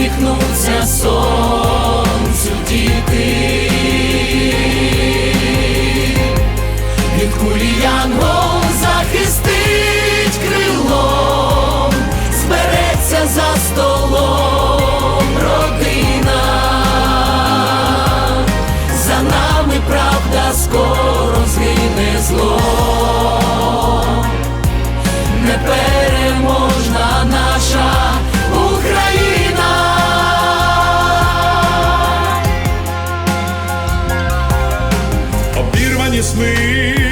усміхнуться сонцю діти. сни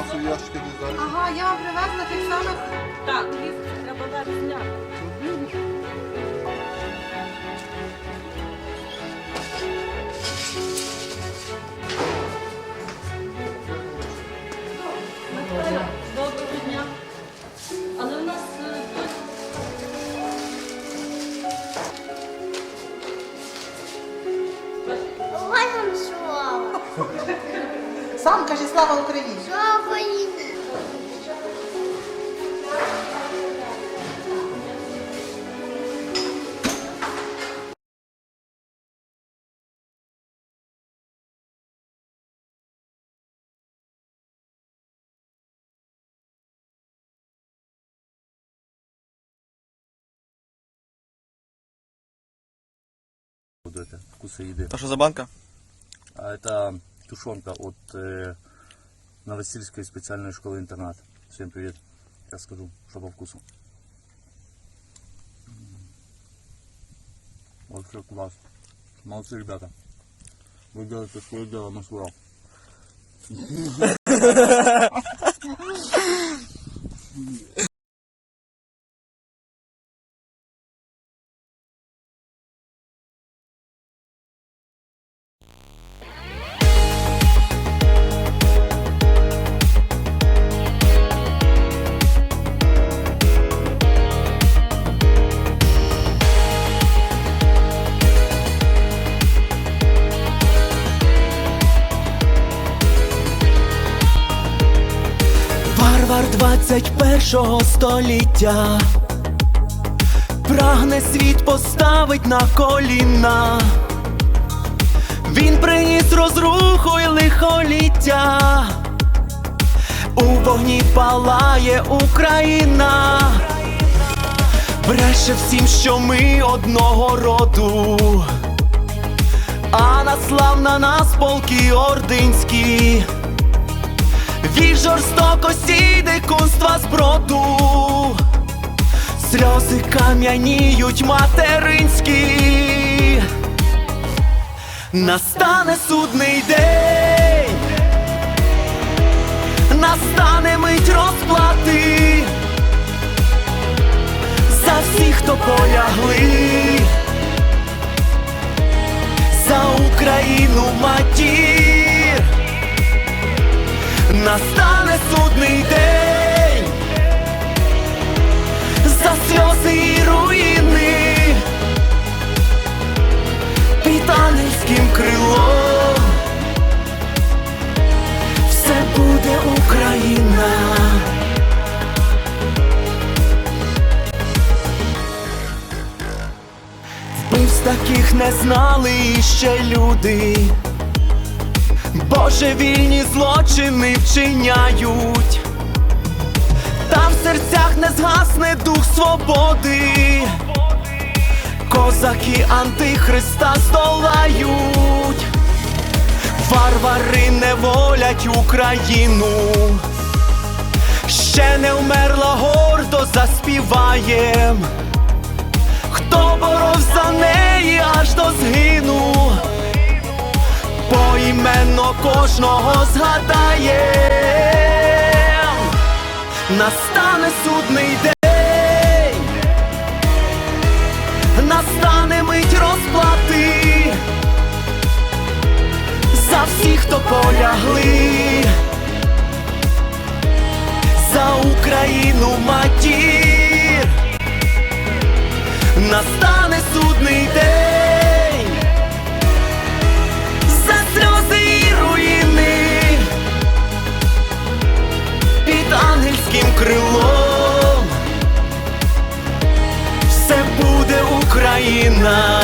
І пластмасові ящики не зараз. Ага, я вам привезла тих самих. Так, ліс треба дати зняти. Доброго дня. Але в нас е, тут Героям слава! Сам каже слава Україні. Слава Україні! Вот это, вкуса еды. А что за банка? А это Тушонка от е, Новосільської спеціальної школи інтернат. Всім привіт. Я скажу, что по вкусу. Вообще класс. Молодцы, ребята. Вы делаете свое дело, мы свое. 21 століття прагне світ поставить на коліна. Він приніс розруху й лихоліття. У вогні палає Україна. Бреше всім, що ми одного роду. А наслав на нас полки ординські. Від жорстокості дикунства зброду. Сльози кам'яніють материнські. Настане судний день. Настане мить розплати. За всіх, хто полягли. За Україну матір Настане судний день за сльози і руїни під ангельським крилом все буде Україна. Вбивств таких не знали іще люди. Божевільні злочини вчиняють, там в серцях не згасне дух свободи, козаки антихриста здолають, варвари не волять Україну, ще не вмерла гордо заспіваєм, хто боров за неї аж до згину поіменно кожного згадає. Настане судний день, настане мить розплати. За всіх, хто полягли, за Україну матір, настане судний день крилом все буде Україна.